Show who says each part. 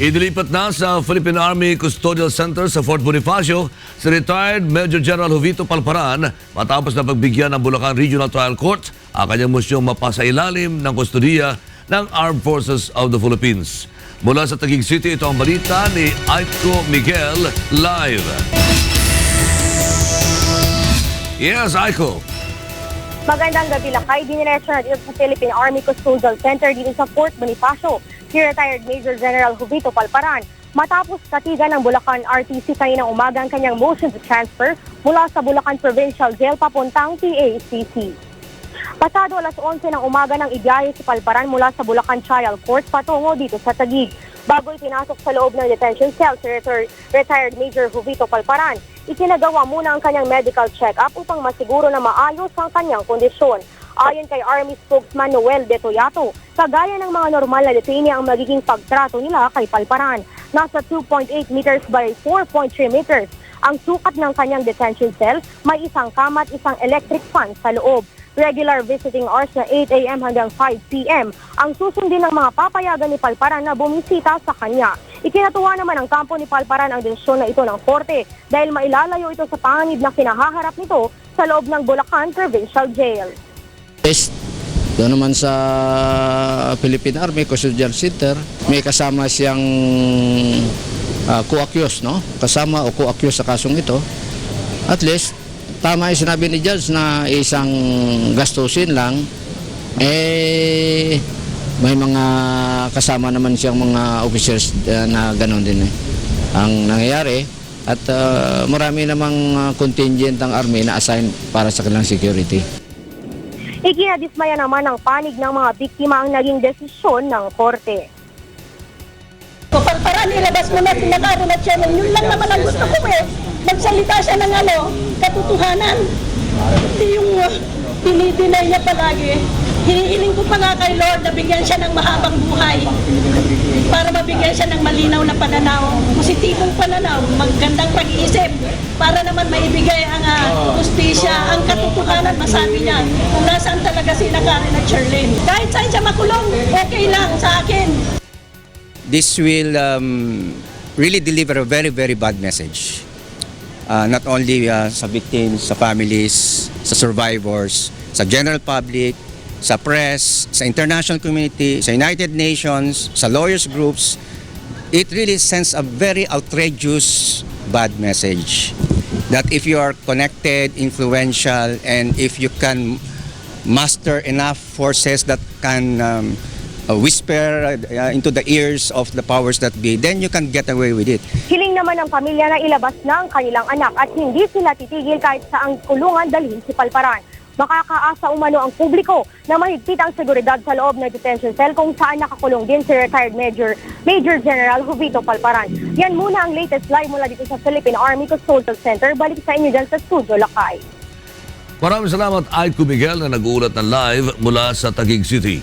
Speaker 1: Idilipat na sa Philippine Army Custodial Center sa Fort Bonifacio si retired Major General Jovito Palparan matapos na pagbigyan ng Bulacan Regional Trial Court ang kanyang mosyong mapasailalim ng kustodiya ng Armed Forces of the Philippines. Mula sa Taguig City, ito ang balita ni Aiko Miguel live. Yes, Aiko.
Speaker 2: Magandang gabi lakay. Diniretso na dito sa Philippine Army Custodial Center dito sa Fort Bonifacio si retired Major General Jovito Palparan matapos katigan ng Bulacan RTC kaninang umaga ang kanyang motion to transfer mula sa Bulacan Provincial Jail papuntang PACC. Pasado alas 11 ng umaga nang ibiyahe si Palparan mula sa Bulacan Trial Court patungo dito sa Taguig. Bago ipinasok sa loob ng detention cell si retired, Major Jovito Palparan, isinagawa muna ang kanyang medical check-up upang masiguro na maayos ang kanyang kondisyon. Ayon kay Army spokesman Noel De Toyato, kagaya ng mga normal na detainee ang magiging pagtrato nila kay Palparan. Nasa 2.8 meters by 4.3 meters ang sukat ng kanyang detention cell, may isang kama at isang electric fan sa loob. Regular visiting hours na 8 a.m. hanggang 5 p.m. ang susundin ng mga papayagan ni Palparan na bumisita sa kanya. Ikinatuwa naman ng kampo ni Palparan ang desisyon na ito ng korte dahil mailalayo ito sa panganib na kinahaharap nito sa loob ng Bulacan Provincial Jail.
Speaker 3: Test. Doon naman sa Philippine Army Custodial Center, may kasama siyang uh, co-accused, no? Kasama o co-accused sa kasong ito. At least, tama yung sinabi ni Judge na isang gastusin lang, eh, may mga kasama naman siyang mga officers uh, na gano'n din eh. Ang nangyayari, at uh, marami namang uh, contingent ang army na assign para sa kanilang security.
Speaker 2: Ikinadismaya naman ng panig ng mga biktima ang naging desisyon ng korte.
Speaker 4: Kapag para nilabas mo na sinakaroon at siya, yun lang naman ang gusto ko eh. Magsalita siya ng ano, katotohanan. Hindi yung uh, niya palagi. Hinihiling ko pa nga kay Lord na bigyan siya ng mahabang buhay para mabigyan siya ng malinaw na pananaw, positibong pananaw, magandang pag-iisip para naman maibigay ang uh, ang katotohanan, masabi niya kung nasaan talaga si Karen at Sherlyn. Kahit saan siya makulong, okay lang sa akin.
Speaker 5: this will um, really deliver a very, very bad message. Uh, not only uh, sa victims, sa families, sa survivors, sa general public, sa press, sa international community, sa United Nations, sa lawyers groups, it really sends a very outrageous bad message that if you are connected, influential, and if you can muster enough forces that can um, uh, whisper uh, into the ears of the powers that be, then you can get away with it.
Speaker 2: Hiling naman ng pamilya na ilabas na ang kanilang anak at hindi sila titigil kahit saang kulungan dalhin si Palparan. Makakaasa umano ang publiko na mahigpit ang seguridad sa loob ng detention cell kung saan nakakulong din si retired Major Major General Jovito Palparan. Yan muna ang latest live mula dito sa Philippine Army Custodial Center. Balik sa inyo dyan sa Studio Lakay.
Speaker 1: Maraming salamat Aiko Miguel na nag-uulat ng live mula sa Taguig City.